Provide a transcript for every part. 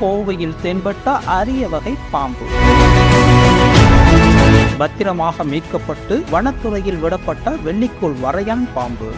கோவையில் தென்பட்ட அரிய வகை பாம்பு. பத்திரமாக மீட்கப்பட்டு வனத்துறையில் விடப்பட்ட வெள்ளிக்கோள் வரையான் பாம்பு.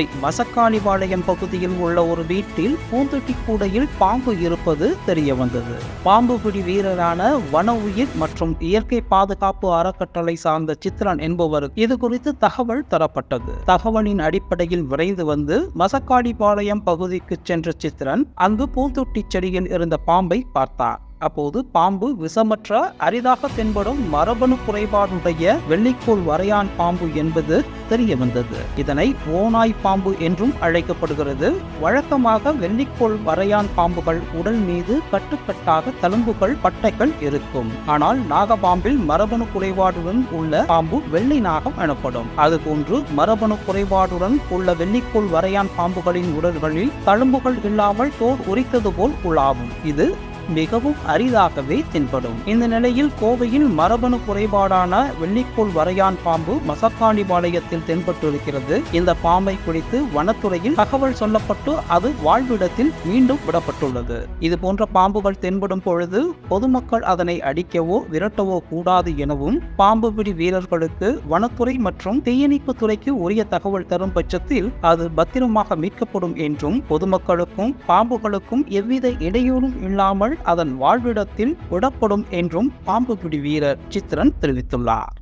கோவை மசக்காளிபாளையம் பகுதியில் உள்ள ஒரு வீட்டில் பூந்தொட்டி கூடையில் பாம்பு இருப்பது தெரிய வந்தது பாம்பு பிடி வீரரான வன உயிர் மற்றும் இயற்கை பாதுகாப்பு அறக்கட்டளை சார்ந்த சித்ரன் என்பவர் இது குறித்து தகவல் தரப்பட்டது. தகவலின் அடிப்படையில் விரைந்து வந்து மசக்காளிபாளையம் பகுதிக்கு சென்ற சித்ரன் அங்கு பூந்தொட்டி செடியில் இருந்த பாம்பை பார்த்தார். அப்போது பாம்பு விஷமற்ற அரிதாக தென்படும் மரபணு குறைபாடுடைய வெள்ளிக்கோள் வரையான் பாம்பு என்பது தெரிய வந்தது இதனை ஓநாய் பாம்பு என்றும் அழைக்கப்படுகிறது. வழக்கமாக வெள்ளிக்கோள் வரையான் பாம்புகள் உடல் மீது கட்டுக்கட்டாக தழும்புகள் பட்டைகள் இருக்கும். ஆனால் நாகபாம்பில் மரபணு குறைபாடுடன் உள்ள பாம்பு வெள்ளை நாகம் எனப்படும். அதுபோன்று மரபணு குறைபாடுடன் உள்ள வெள்ளிக்கோள் வரையான் பாம்புகளின் உடல்களில் தழும்புகள் இல்லாமல் தோல் உரித்தது போல் உலாவும். இது மிகவும் அரிதாகவே தென்படும். இந்த நிலையில் கோவையில் மரபணு குறைபாடான வெள்ளிக்கோள் வரையான் பாம்பு மசக்காணிபாளையத்தில் தென்பட்டிருக்கிறது. இந்த பாம்பை குறித்து வனத்துறையில் தகவல் சொல்லப்பட்டு அது வாழ்விடத்தில் மீண்டும் விடப்பட்டுள்ளது. இது போன்ற பாம்புகள் தென்படும் பொழுது பொதுமக்கள் அதனை அடிக்கவோ விரட்டவோ கூடாது எனவும் பாம்பு பிடி வீரர்களுக்கு வனத்துறை மற்றும் தீயணைப்பு துறைக்கு உரிய தகவல் தரும் பட்சத்தில் அது பத்திரமாக மீட்கப்படும் என்றும் பொதுமக்களுக்கும் பாம்புகளுக்கும் எவ்வித இடையூறும் இல்லாமல் அதன் வாழ்விடத்தில் விடப்படும் என்றும் பாம்பு பிடி வீரர் சித்திரன் தெரிவித்துள்ளார்.